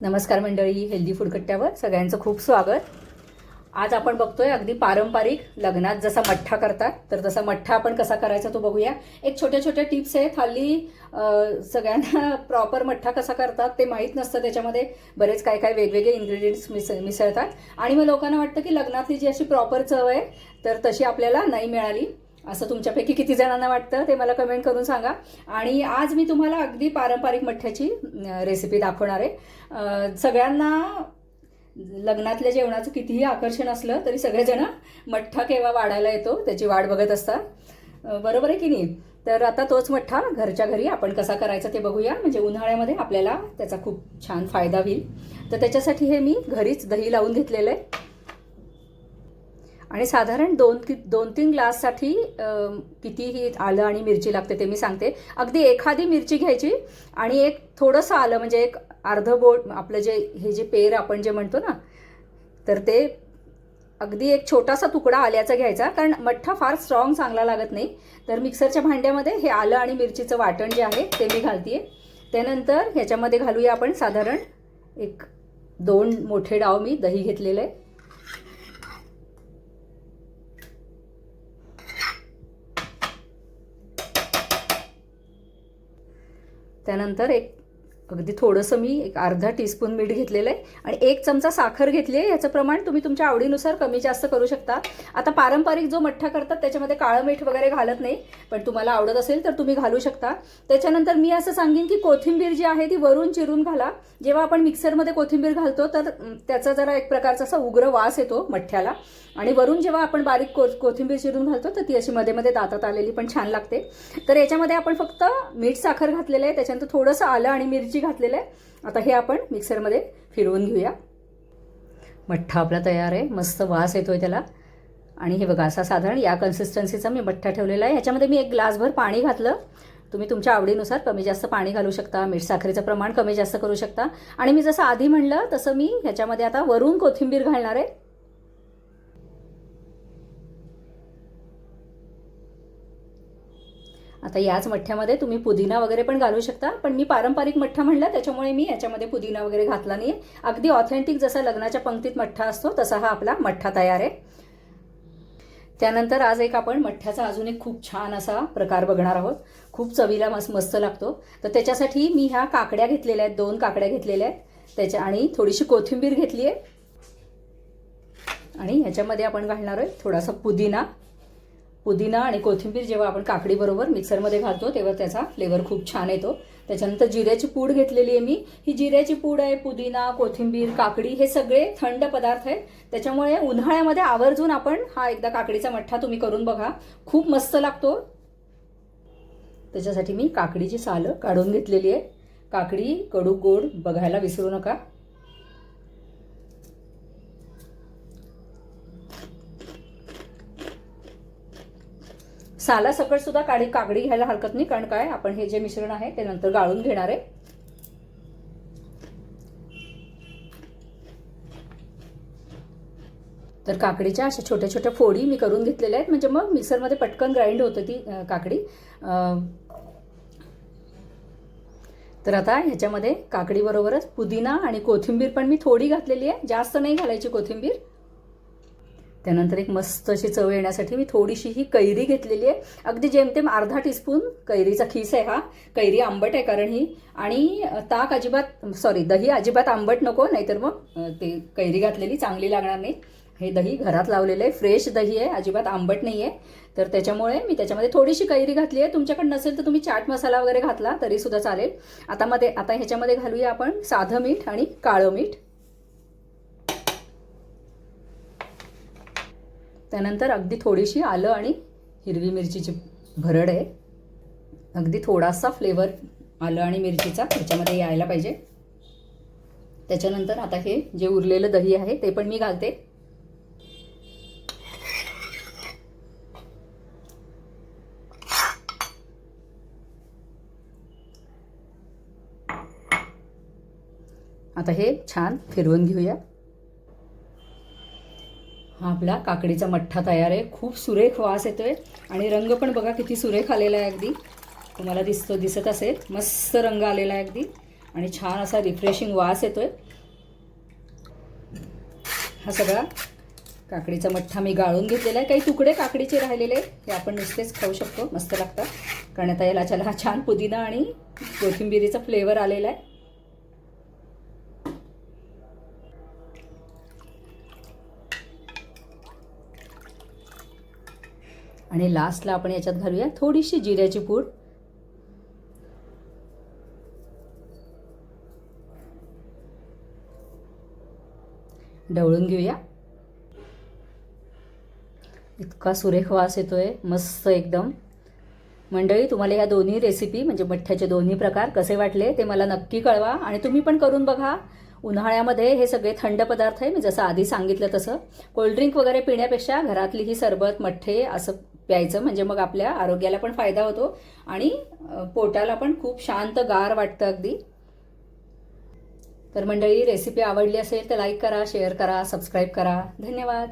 नमस्कार मंडळी हेल्दी फुडकट्ट्यावर सगळ्यांचं खूप स्वागत. आज आपण बघतोय अगदी पारंपरिक लग्नात जसा मठ्ठा करतात तर तसा मठ्ठा आपण कसा करायचा तो बघूया. एक छोट्या छोट्या टिप्स आहेत हल्ली सगळ्यांना प्रॉपर मठ्ठा कसा करतात ते माहीत नसतं त्याच्यामध्ये बरेच काय काय वेगवेगळे इन्ग्रेडियंट्स मिस मिसळतात. आणि मग लोकांना वाटतं की लग्नातली जी अशी प्रॉपर चव आहे तर तशी आपल्याला नाही मिळाली. असं तुमच्यापैकी किती जणांना वाटतं ते मला कमेंट करून सांगा. आणि आज मी तुम्हाला अगदी पारंपरिक मठ्ठ्याची रेसिपी दाखवणार आहे. सगळ्यांना लग्नातल्या जेवणाचं कितीही आकर्षण असलं तरी सगळेजण मठ्ठा केव्हा वाढायला येतो त्याची वाट बघत असतात. बरोबर आहे की नाही? तर आता तोच मठ्ठा घरच्या घरी आपण कसा करायचा ते बघूया. म्हणजे उन्हाळ्यामध्ये आपल्याला त्याचा खूप छान फायदा होईल. तर त्याच्यासाठी हे मी घरीच दही लावून घेतलेलं आहे. आणि साधारण दोन कि दोन तीन ग्लाससाठी कितीही आलं आणि मिरची लागते ते मी सांगते. अगदी एखादी मिरची घ्यायची आणि एक थोडंसं आलं म्हणजे एक अर्ध बोट आपलं जे हे जे पेर आपण जे म्हणतो ना तर ते अगदी एक छोटासा तुकडा आल्याचा घ्यायचा कारण मठ्ठा फार स्ट्रॉंग चांगला लागत नाही. तर मिक्सरच्या भांड्यामध्ये हे आलं आणि मिरचीचं वाटण जे आहे ते मी घालते त्यानंतर ह्याच्यामध्ये घालूया आपण साधारण एक दोन मोठे डाव मी दही घेतलेलं. आहे त्यानंतर एक अगदी थोडंसं मी एक अर्धा टीस्पून मीठ घेतलेलं आहे आणि एक चमचा साखर घेतली आहे. याचं प्रमाण तुम्ही तुमच्या आवडीनुसार कमी जास्त करू शकता. आता पारंपरिक जो मठ्ठा करतात त्याच्यामध्ये काळं मीठ वगैरे घालत नाही पण तुम्हाला आवडत असेल तर तुम्ही घालू शकता. त्याच्यानंतर मी असं सांगेन की कोथिंबीर जी आहे ती वरून चिरून घाला. जेव्हा आपण मिक्सरमध्ये कोथिंबीर घालतो तर त्याचा जरा एक प्रकारचा असा उग्र वास येतो मठ्ठ्याला. आणि वरून जेव्हा आपण बारीक को कोथिंबीर चिरून घालतो तर ती अशी मध्ये मध्ये दातात आलेली पण छान लागते. तर याच्यामध्ये आपण फक्त मीठ साखर घातलेलं आहे. त्याच्यानंतर थोडंसं आलं आणि मिरची घातलेलं आहे. आता हे आपण मिक्सरमध्ये फिरवून घेऊया. मठ्ठा आपला तयार आहे. मस्त वास येतोय त्याला. आणि हे बघा असा साधारण या कन्सिस्टन्सीचा मी मठ्ठा ठेवलेला आहे. ह्याच्यामध्ये मी एक ग्लासभर पाणी घातलं. तुम्ही तुमच्या आवडीनुसार कमी जास्त पाणी घालू शकता. मीठ साखरेचं प्रमाण कमी जास्त करू शकता. आणि मी जसं आधी म्हणलं तसं मी ह्याच्यामध्ये आता वरून कोथिंबीर घालणार आहे. आता याच मठ्ठ्यामध्ये तुम्ही पुदिना वगैरे पण घालू शकता पण मी पारंपरिक मठ्ठा म्हणला त्याच्यामुळे मी याच्यामध्ये पुदिना वगैरे घातला नाही अगदी ऑथेंटिक जसा लग्नाच्या पंक्तीत मठ्ठा असतो तसा हा आपला मठ्ठा तयार आहे. त्यानंतर आज एक आपण मठ्ठ्याचा अजून एक खूप छान असा प्रकार बघणार आहोत. खूप चवीला मस्त मस्त लागतो. तर त्याच्यासाठी मी ह्या काकड्या घेतलेल्या आहेत दोन काकड्या घेतलेल्या आहेत. त्याच्या आणि थोडीशी कोथिंबीर घेतली आहे आणि ह्याच्यामध्ये आपण घालणार आहे थोडासा पुदिना. पुदिना आणि कोथिंबीर जेव्हा आपण काकडीबरोबर मिक्सरमध्ये घालतो तेव्हा त्याचा फ्लेवर खूप छान येतो. त्याच्यानंतर जिऱ्याची पूड घेतलेली आहे मी. ही जिऱ्याची पूड आहे पुदिना कोथिंबीर काकडी हे सगळे थंड पदार्थ आहेत. त्याच्यामुळे उन्हाळ्यामध्ये आवर्जून आपण हा एकदा काकडीचा मठ्ठा तुम्ही करून बघा. खूप मस्त लागतो. त्याच्यासाठी मी काकडीची सालं काढून घेतलेली आहे. काकडी कडू गोड बघायला विसरू नका. साला सकट सुद्धा काडी काकडी घ्यायला हरकत नाही कारण काय? आपण हे जे मिश्रण आहे ते नंतर गाळून घेणार आहे. तर काकडीच्या अशा छोट्या छोट्या फोडी मी करून घेतलेल्या आहेत. म्हणजे मग मिक्सरमध्ये पटकन ग्राइंड होतं ती काकडी. तर आता ह्याच्यामध्ये काकडीबरोबरच पुदिना आणि कोथिंबीर पण मी थोडी घातलेली आहे. जास्त नाही घालायची कोथिंबीर. त्यानंतर एक मस्त अशी चव येण्यासाठी मी थोडीशी ही कैरी घेतलेली आहे. अगदी जेमतेम अर्धा टीस्पून कैरीचा खीस आहे हा. कैरी आंबट आहे कारण ही. आणि ताक अजिबात सॉरी दही अजिबात आंबट नको नाहीतर मग ते कैरी घातलेली चांगली लागणार नाही. हे दही घरात लावलेलं आहे. फ्रेश दही आहे. अजिबात आंबट नाही आहे. तर त्याच्यामुळे मी त्याच्यामध्ये थोडीशी कैरी घातली आहे. तुमच्याकडे नसेल तर तुम्ही चाट मसाला वगैरे घातला तरी सुद्धा चालेल. आता मध्ये आता ह्याच्यामध्ये घालूया आपण साधं मीठ आणि काळं मीठ. त्यानंतर अगदी थोडीशी आलं आणि हिरवी मिरचीची भरड आहे. अगदी थोडासा फ्लेवर आलं आणि मिरचीचा त्याच्यामध्ये यायला पाहिजे. त्याच्यानंतर आता हे जे उरलेलं दही आहे ते पण मी घालते. आता हे छान फिरवून घेऊया. हा आपला काकडीचा मठ्ठा तयार आहे. खूप सुरेख वास येतो आहे आणि रंग पण बघा किती सुरेख आलेला आहे अगदी. तुम्हाला दिसतो दिसत असेल. मस्त रंग आलेला आहे अगदी. आणि छान असा रिफ्रेशिंग वास येतो आहे हा सगळा काकडीचा मठ्ठा मी गाळून घेतलेला आहे. काही तुकडे काकडीचे राहिलेले हे आपण नुसतेच खाऊ शकतो. मस्त लागतात. कारण आता याला छान पुदिना आणि कोथिंबिरीचा फ्लेवर आलेला आहे. आणि लास्टला आपण याच्यात घालूया थोडीशी जिऱ्याची पूड. ढवळून घेऊया. इतका सुरेख वास येतोय मस्त एकदम. मंडळी तुम्हाला या दोन्ही रेसिपी म्हणजे मठ्ठ्याचे दोन्ही प्रकार कसे वाटले ते मला नक्की कळवा आणि तुम्ही पण करून बघा. उन्हाळ्यामध्ये हे सगळे थंड पदार्थ आहे मी जसं आधी सांगितलं तसं. कोल्ड्रिंक वगैरे पिण्यापेक्षा घरातली ही सरबत मठ्ठे असं प्यायचं. म्हणजे मग आपल्या आरोग्याला पण फायदा होतो आणि पोटाला पण खूप शांत गार वाटतं अगदी. तर मंडळी रेसिपी आवडली असेल तर लाईक करा शेअर करा सबस्क्राईब करा. धन्यवाद.